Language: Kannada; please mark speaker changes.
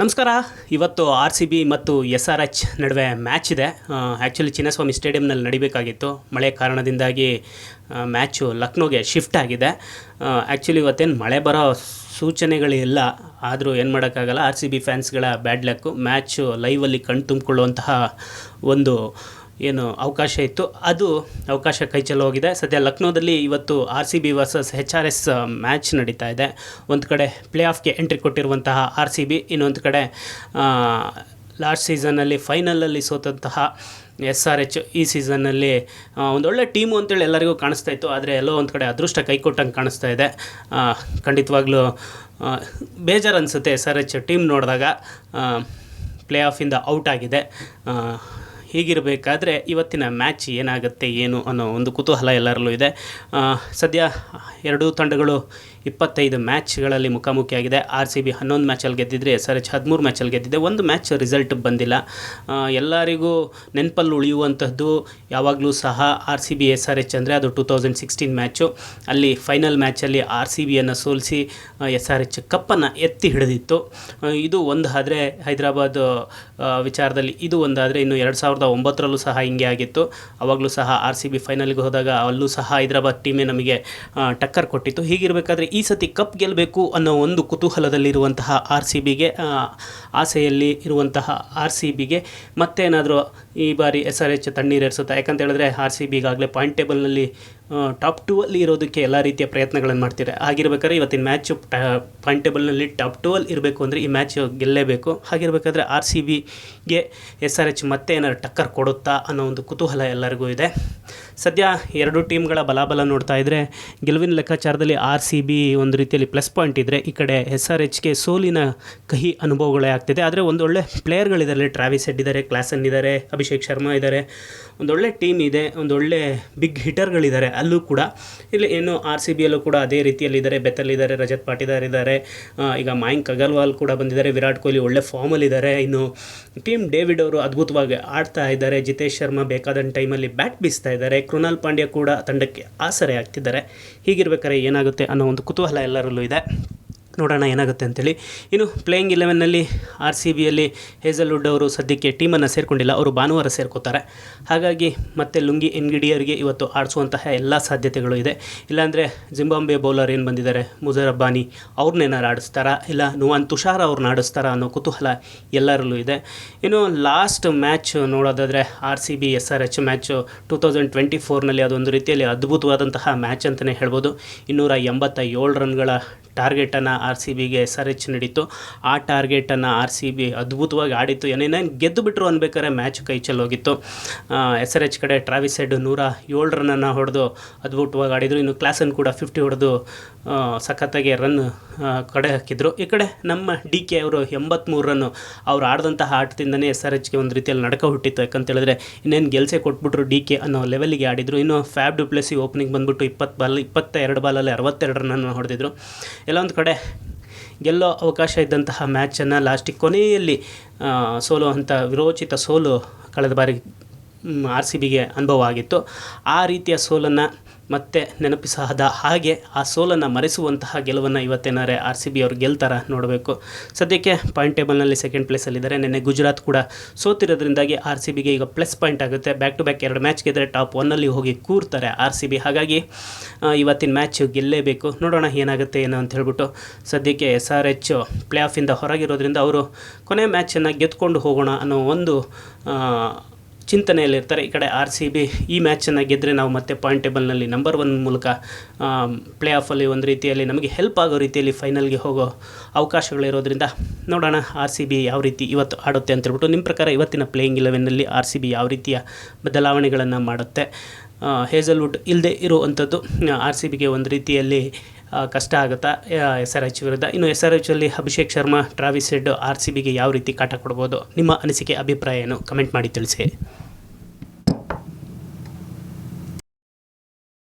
Speaker 1: ನಮಸ್ಕಾರ. ಇವತ್ತು ಆರ್ ಸಿ ಬಿ ಮತ್ತು ಎಸ್ ಆರ್ ಎಚ್ ನಡುವೆ ಮ್ಯಾಚ್ ಇದೆ. ಆ್ಯಕ್ಚುಲಿ ಚಿನ್ನಸ್ವಾಮಿ ಸ್ಟೇಡಿಯಂನಲ್ಲಿ ನಡಿಬೇಕಾಗಿತ್ತು. ಮಳೆ ಕಾರಣದಿಂದಾಗಿ ಮ್ಯಾಚು ಲಕ್ನೋಗೆ ಶಿಫ್ಟ್ ಆಗಿದೆ. ಆ್ಯಕ್ಚುಲಿ ಇವತ್ತೇನು ಮಳೆ ಬರೋ ಸೂಚನೆಗಳಿಲ್ಲ. ಆದರೂ ಏನು ಮಾಡೋಕ್ಕಾಗಲ್ಲ. ಆರ್ ಸಿ ಬಿ ಫ್ಯಾನ್ಸ್ಗಳ ಬ್ಯಾಡ್ ಲಕ್ಕು ಮ್ಯಾಚು ಲೈವಲ್ಲಿ ಕಣ್ ತುಂಬಿಕೊಳ್ಳುವಂತಹ ಒಂದು ಏನು ಅವಕಾಶ ಇತ್ತು. ಅದು ಅವಕಾಶ ಕೈ ಹೋಗಿದೆ. ಸದ್ಯ ಲಕ್ನೋದಲ್ಲಿ ಇವತ್ತು R C B versus H R S match ನಡೀತಾ ಇದೆ. ಒಂದು ಕಡೆ ಪ್ಲೇ ಆಫ್ಗೆ ಎಂಟ್ರಿ ಕೊಟ್ಟಿರುವಂತಹ ಆರ್ ಸಿ ಬಿ, ಇನ್ನೊಂದು ಕಡೆ ಲಾಸ್ಟ್ ಸೀಸನ್ನಲ್ಲಿ ಫೈನಲಲ್ಲಿ ಸೋತಂತಹ ಎಸ್ ಆರ್ ಎಚ್ ಈ ಸೀಸನ್ನಲ್ಲಿ ಒಂದೊಳ್ಳೆ ಟೀಮು ಅಂತೇಳಿ ಎಲ್ಲರಿಗೂ ಕಾಣಿಸ್ತಾ ಇತ್ತು. ಆದರೆ ಎಲ್ಲೋ ಒಂದು ಕಡೆ ಅದೃಷ್ಟ ಕೈ ಕೊಟ್ಟಂಗೆ ಕಾಣಿಸ್ತಾ ಇದೆ. ಖಂಡಿತವಾಗ್ಲೂ ಬೇಜಾರು ಅನಿಸುತ್ತೆ ಎಸ್ ಆರ್ ಎಚ್ ಟೀಮ್ ನೋಡಿದಾಗ ಪ್ಲೇ ಆಫಿಂದ ಔಟ್ ಆಗಿದೆ. ಹೀಗಿರಬೇಕಾದ್ರೆ ಇವತ್ತಿನ ಮ್ಯಾಚ್ ಏನಾಗುತ್ತೆ ಏನು ಅನ್ನೋ ಒಂದು ಕುತೂಹಲ ಎಲ್ಲರಲ್ಲೂ ಇದೆ. ಸದ್ಯ ಎರಡೂ ತಂಡಗಳು ಇಪ್ಪತ್ತೈದು ಮ್ಯಾಚ್ಗಳಲ್ಲಿ ಮುಖಾಮುಖಿಯಾಗಿದೆ. ಆರ್ ಸಿ ಬಿ ಹನ್ನೊಂದು ಮ್ಯಾಚಲ್ಲಿ ಗೆದ್ದಿದ್ರೆ ಎಸ್ ಆರ್ ಎಚ್ ಹದಿಮೂರು ಮ್ಯಾಚಲ್ಲಿ ಗೆದ್ದಿದೆ. ಒಂದು ಮ್ಯಾಚ್ ರಿಸಲ್ಟ್ ಬಂದಿಲ್ಲ. ಎಲ್ಲರಿಗೂ ನೆನಪಲ್ಲಿ ಉಳಿಯುವಂಥದ್ದು ಯಾವಾಗಲೂ ಸಹ R C B S R H ಅಂದರೆ ಅದು ಟೂ ತೌಸಂಡ್ ಸಿಕ್ಸ್ಟೀನ್ ಮ್ಯಾಚು. ಅಲ್ಲಿ ಫೈನಲ್ ಮ್ಯಾಚಲ್ಲಿ ಆರ್ ಸಿ ಬಿಯನ್ನು ಸೋಲಿಸಿ ಎಸ್ ಆರ್ ಎಚ್ ಕಪ್ಪನ್ನು ಎತ್ತಿ ಹಿಡಿದಿತ್ತು. ಇದು ಒಂದು ಆದರೆ ಹೈದರಾಬಾದ್ ವಿಚಾರದಲ್ಲಿ ಇದು ಒಂದಾದರೆ ಇನ್ನು ಎರಡು ಸಾವಿರದ ಒಂಬತ್ತರಲ್ಲೂ ಸಹ ಹಿಂಗೆ ಆಗಿತ್ತು. ಅವಾಗಲೂ ಸಹ ಆರ್ ಸಿ ಬಿ ಫೈನಲ್ಗೆ ಹೋದಾಗ ಅಲ್ಲೂ ಸಹ ಹೈದರಾಬಾದ್ ಟೀಮೇ ನಮಗೆ ಟಕ್ಕರ್ ಕೊಟ್ಟಿತ್ತು. ಹೀಗಿರಬೇಕಾದ್ರೆ ಸತಿ ಕಪ್ ಗೆಲ್ಲಬೇಕು ಅನ್ನೋ ಒಂದು ಕುತೂಹಲದಲ್ಲಿರುವಂತಹ ಆರ್ ಸಿ ಬಿಗೆ ಆಸೆಯಲ್ಲಿ ಇರುವಂತಹ ಆರ್ ಸಿ ಬಿಗೆ ಮತ್ತೇನಾದರೂ ಈ ಬಾರಿ ಎಸ್ ಆರ್ ಎಚ್ ತಣ್ಣೀರೇರಿಸುತ್ತಾ ಯಾಕಂತ ಹೇಳಿದ್ರೆ ಆರ್ ಸಿ ಬಿ ಈಗಾಗಲೇ ಪಾಯಿಂಟ್ ಟೇಬಲ್ನಲ್ಲಿ ಟಾಪ್ ಟೂ ಅಲ್ಲಿ ಇರೋದಕ್ಕೆ ಎಲ್ಲ ರೀತಿಯ ಪ್ರಯತ್ನಗಳನ್ನು ಮಾಡ್ತಿದ್ದಾರೆ ಆಗಿರ್ಬೇಕಾದ್ರೆ ಇವತ್ತಿನ ಮ್ಯಾಚು ಪಾಯಿಂಟ್ ಟೇಬಲ್ನಲ್ಲಿ ಟಾಪ್ ಟೂ ಅಲ್ಲಿ ಇರಬೇಕು ಅಂದರೆ ಈ ಮ್ಯಾಚ್ ಗೆಲ್ಲಲೇಬೇಕು ಹಾಗಿರ್ಬೇಕಾದ್ರೆ ಆರ್ ಸಿ ಬಿಗೆ ಎಸ್ ಆರ್ ಎಚ್ ಮತ್ತೆ ಏನಾದ್ರು ಟಕ್ಕರ್ ಕೊಡುತ್ತಾ ಅನ್ನೋ ಒಂದು ಕುತೂಹಲ ಎಲ್ಲರಿಗೂ ಇದೆ. ಸದ್ಯ ಎರಡು ಟೀಮ್ಗಳ ಬಲಾಬಲ ನೋಡ್ತಾ ಇದ್ದರೆ ಗೆಲುವಿನ ಲೆಕ್ಕಾಚಾರದಲ್ಲಿ ಆರ್ ಸಿ ಬಿ ಒಂದು ರೀತಿಯಲ್ಲಿ ಪ್ಲಸ್ ಪಾಯಿಂಟ್ ಇದ್ದರೆ ಈ ಕಡೆ ಎಸ್ ಆರ್ ಎಚ್ಗೆ ಸೋಲಿನ ಕಹಿ ಅನುಭವಗಳೇ ಆಗ್ತಿದೆ. ಆದರೆ ಒಂದೊಳ್ಳೆ ಪ್ಲೇಯರ್ಗಳಿದ್ದಾರೆ ಟ್ರಾವಿಸ್ ಹೆಡ್ ಇದ್ದಾರೆ ಕ್ಲಾಸನ್ ಇದ್ದಾರೆ ಅಭಿಷೇಕ್ ಶರ್ಮಾ ಇದ್ದಾರೆ. ಒಂದೊಳ್ಳೆ ಟೀಮ್ ಇದೆ ಒಂದೊಳ್ಳೆ ಬಿಗ್ ಹಿಟರ್ಗಳಿದ್ದಾರೆ ಅಲ್ಲೂ ಕೂಡ ಇಲ್ಲಿ ಏನು ಆರ್ ಸಿ ಬಿಯಲ್ಲೂ ಕೂಡ ಅದೇ ರೀತಿಯಲ್ಲಿ ಇದ್ದಾರೆ ಬೆತ್ತಲ್ ಇದ್ದಾರೆ ರಜತ್ ಪಾಟಿದಾರ್ ಇದ್ದಾರೆ. ಈಗ ಮಯಂಕ್ ಅಗರ್ವಾಲ್ ಕೂಡ ಬಂದಿದ್ದಾರೆ. ವಿರಾಟ್ ಕೊಹ್ಲಿ ಒಳ್ಳೆ ಫಾರ್ಮಲ್ಲಿದ್ದಾರೆ ಇನ್ನು ಟೀಮ್ ಡೇವಿಡ್ ಅವರು ಅದ್ಭುತವಾಗಿ ಆಡ್ತಾ ಇದ್ದಾರೆ. ಜಿತೇಶ್ ಶರ್ಮಾ ಬೇಕಾದಂಥ ಟೈಮಲ್ಲಿ ಬ್ಯಾಟ್ ಬೀಸ್ತಾ ಇದ್ದಾರೆ. ಕೃಣಾಲ್ ಪಾಂಡ್ಯ ಕೂಡ ತಂಡಕ್ಕೆ ಆಸರೆ ಆಗ್ತಿದ್ದಾರೆ ಹೀಗಿರ್ಬೇಕಾದ್ರೆ ಏನಾಗುತ್ತೆ ಅನ್ನೋ ಒಂದು ಕುತೂಹಲ ಎಲ್ಲರಲ್ಲೂ ಇದೆ. ನೋಡೋಣ ಏನಾಗುತ್ತೆ ಅಂತೇಳಿ. ಇನ್ನು ಪ್ಲೇಯಿಂಗ್ ಇಲೆವೆನ್ನಲ್ಲಿ ಆರ್ ಸಿ ಬಿಯಲ್ಲಿ ಹೇಜಲ್ವುಡ್ ಅವರು ಸದ್ಯಕ್ಕೆ ಟೀಮನ್ನು ಸೇರಿಕೊಂಡಿಲ್ಲ, ಅವರು ಭಾನುವಾರ ಸೇರ್ಕೋತಾರೆ. ಹಾಗಾಗಿ ಮತ್ತೆ ಲುಂಗಿ ಎನ್ಗಿಡಿಯರಿಗೆ ಇವತ್ತು ಆಡಿಸುವಂತಹ ಎಲ್ಲ ಸಾಧ್ಯತೆಗಳು ಇದೆ. ಇಲ್ಲಾಂದರೆ ಜಿಂಬಾಂಬೆ ಬೌಲರ್ ಏನು ಬಂದಿದ್ದಾರೆ? ಮುಜರ್ ಅಬ್ಬಾನಿ ಅವ್ರನ್ನೇನಾರು ಆಡಿಸ್ತಾರಾ? ಇಲ್ಲ ನುವಾನ್ ತುಷಾರ್ ಅವ್ರನ್ನ ಆಡಿಸ್ತಾರಾ ಅನ್ನೋ ಕುತೂಹಲ ಎಲ್ಲರಲ್ಲೂ ಇದೆ. ಇನ್ನು ಲಾಸ್ಟ್ ಮ್ಯಾಚ್ ನೋಡೋದಾದರೆ R C B S R H match two thousand twenty ಫೋರ್ನಲ್ಲಿ ಅದೊಂದು ರೀತಿಯಲ್ಲಿ ಅದ್ಭುತವಾದಂತಹ ಮ್ಯಾಚ್ ಅಂತಲೇ ಹೇಳ್ಬೋದು. ಇನ್ನೂರ ಎಂಬತ್ತ ಏಳು ರನ್ಗಳ ಟಾರ್ಗೆಟನ್ನು ಆರ್ ಸಿ ಬಿಗೆ ಎಸ್ ಆರ್ ಎಚ್ ನಡೀತು ಆ ಟಾರ್ಗೆಟನ್ನು ಆರ್ ಸಿ ಬಿ ಅದ್ಭುತವಾಗಿ ಆಡಿತ್ತು. ಏನೇನೇನು ಗೆದ್ದು ಬಿಟ್ಟರು ಅನ್ಬೇಕಾದ್ರೆ ಮ್ಯಾಚ್ ಕೈ ಚೆಲ್ಲೋಗಿತ್ತು ಎಸ್ ಆರ್ ಎಚ್ ಕಡೆ ಟ್ರಾವಿಸ್ ಹೆಡ್ ನೂರ ಏಳು ರನ್ನನ್ನು ಹೊಡೆದು ಅದ್ಭುತವಾಗಿ ಆಡಿದರು. ಇನ್ನು ಕ್ಲಾಸನ್ನು ಕೂಡ ಫಿಫ್ಟಿ ಹೊಡೆದು ಸಖತ್ತಾಗಿ ರನ್ ಕಡೆ ಹಾಕಿದ್ರು. ಈ ಕಡೆ ನಮ್ಮ ಡಿ ಕೆ ಅವರು ಎಂಬತ್ತ್ಮೂರು ರನ್ನು ಅವ್ರು ಆಡಿದಂತಹ ಆಟದಿಂದನೇ ಎಸ್ ಆರ್ ಎಚ್ಗೆ ಒಂದು ರೀತಿಯಲ್ಲಿ ನಡಕ ಹುಟ್ಟಿತ್ತು. ಯಾಕಂತೇಳಿದ್ರೆ ಇನ್ನೇನು ಗೆಲ್ಸೆ ಕೊಟ್ಬಿಟ್ರು ಡಿ ಕೆ ಅನ್ನೋ ಲೆವೆಲ್ಗೆ ಆಡಿದರು. ಇನ್ನು ಫ್ಯಾಬ್ ಡುಪ್ಲೆಸಿ ಓಪನಿಂಗ್ ಬಂದ್ಬಿಟ್ಟು ಇಪ್ಪತ್ತು ಬಾಲ್ ಇಪ್ಪತ್ತ ಎರಡು ಬಾಲಲ್ಲಿ ಅರವತ್ತೆರಡು ಹೊಡೆದಿದ್ರು. ಎಲ್ಲೊಂದು ಕಡೆ ಗೆಲ್ಲೋ ಅವಕಾಶ ಇದ್ದಂತಹ ಮ್ಯಾಚನ್ನು ಲಾಸ್ಟಿಗೆ ಕೊನೆಯಲ್ಲಿ ಸೋಲು ಅಂತ ವಿರೋಚಿತ ಸೋಲು ಕಳೆದ ಬಾರಿ ಆರ್ ಸಿ ಬಿಗೆ ಅನುಭವ ಆಗಿತ್ತು. ಆ ರೀತಿಯ ಸೋಲನ್ನು ಮತ್ತೆ ನೆನಪಿಸದ ಹಾಗೆ ಆ ಸೋಲನ್ನು ಮರೆಸುವಂತಹ ಗೆಲುವನ್ನು ಇವತ್ತೇನಾರೆ ಆರ್ ಸಿ ಬಿ ಅವ್ರು ಗೆಲ್ತಾರ ನೋಡಬೇಕು. ಸದ್ಯಕ್ಕೆ ಪಾಯಿಂಟ್ ಟೇಬಲ್ನಲ್ಲಿ ಸೆಕೆಂಡ್ ಪ್ಲೇಸಲ್ಲಿದ್ದಾರೆ ನಿನ್ನೆ ಗುಜರಾತ್ ಕೂಡ ಸೋತಿರೋದ್ರಿಂದಾಗಿ ಆರ್ ಸಿ ಬಿಗೆ ಈಗ ಪ್ಲಸ್ ಪಾಯಿಂಟ್ ಆಗುತ್ತೆ. ಬ್ಯಾಕ್ ಟು ಬ್ಯಾಕ್ ಎರಡು ಮ್ಯಾಚ್ ಗೆದ್ದರೆ ಟಾಪ್ ಒನ್ನಲ್ಲಿ ಹೋಗಿ ಕೂರ್ತಾರೆ ಆರ್ ಸಿ ಬಿ. ಹಾಗಾಗಿ ಇವತ್ತಿನ ಮ್ಯಾಚ್ ಗೆಲ್ಲೇಬೇಕು. ನೋಡೋಣ ಏನಾಗುತ್ತೆ ಏನೋ ಅಂತ ಹೇಳ್ಬಿಟ್ಟು ಸದ್ಯಕ್ಕೆ ಎಸ್ ಆರ್ ಎಚ್ ಪ್ಲೇ ಆಫಿಂದ ಹೊರಗಿರೋದ್ರಿಂದ ಅವರು ಕೊನೆ ಮ್ಯಾಚನ್ನು ಗೆದ್ಕೊಂಡು ಹೋಗೋಣ ಅನ್ನೋ ಒಂದು ಚಿಂತನೆಯಲ್ಲಿರ್ತಾರೆ. ಈ ಕಡೆ ಆರ್ ಸಿ ಬಿ ಈ ಮ್ಯಾಚನ್ನು ಗೆದ್ದರೆ ನಾವು ಮತ್ತೆ ಪಾಯಿಂಟ್ ಟೇಬಲ್ನಲ್ಲಿ ನಂಬರ್ ಒನ್ ಮೂಲಕ ಪ್ಲೇ ಆಫಲ್ಲಿ ಒಂದು ರೀತಿಯಲ್ಲಿ ನಮಗೆ ಹೆಲ್ಪ್ ಆಗೋ ರೀತಿಯಲ್ಲಿ ಫೈನಲ್ಗೆ ಹೋಗೋ ಅವಕಾಶಗಳಿರೋದ್ರಿಂದ ನೋಡೋಣ ಆರ್ ಸಿ ಬಿ ಯಾವ ರೀತಿ ಇವತ್ತು ಆಡುತ್ತೆ ಅಂತ ಹೇಳ್ಬಿಟ್ಟು. ನಿಮ್ಮ ಪ್ರಕಾರ ಇವತ್ತಿನ ಪ್ಲೇಯಿಂಗ್ ಇಲೆವೆನ್ನಲ್ಲಿ ಆರ್ ಸಿ ಬಿ ಯಾವ ರೀತಿಯ ಬದಲಾವಣೆಗಳನ್ನು ಮಾಡುತ್ತೆ? ಹೇಸಲ್ವುಡ್ ಇಲ್ಲದೆ ಇರುವಂಥದ್ದು ಆರ್ ಸಿ ಬಿಗೆ ಒಂದು ರೀತಿಯಲ್ಲಿ ಕಷ್ಟ ಆಗುತ್ತಾ? ಎಸ್ ಆರ್ ಎಚ್ ವಿರುದ್ಧ. ಇನ್ನು S R ಎಚಲ್ಲಿ Abhishek Sharma, Travis Head R C ಬಿಗೆ ಯಾವ ರೀತಿ ಕಾಟ ಕೊಡ್ಬೋದು? ನಿಮ್ಮ ಅನಿಸಿಕೆ, ಅಭಿಪ್ರಾಯ ಏನು? ಕಮೆಂಟ್ ಮಾಡಿ ತಿಳಿಸಿ.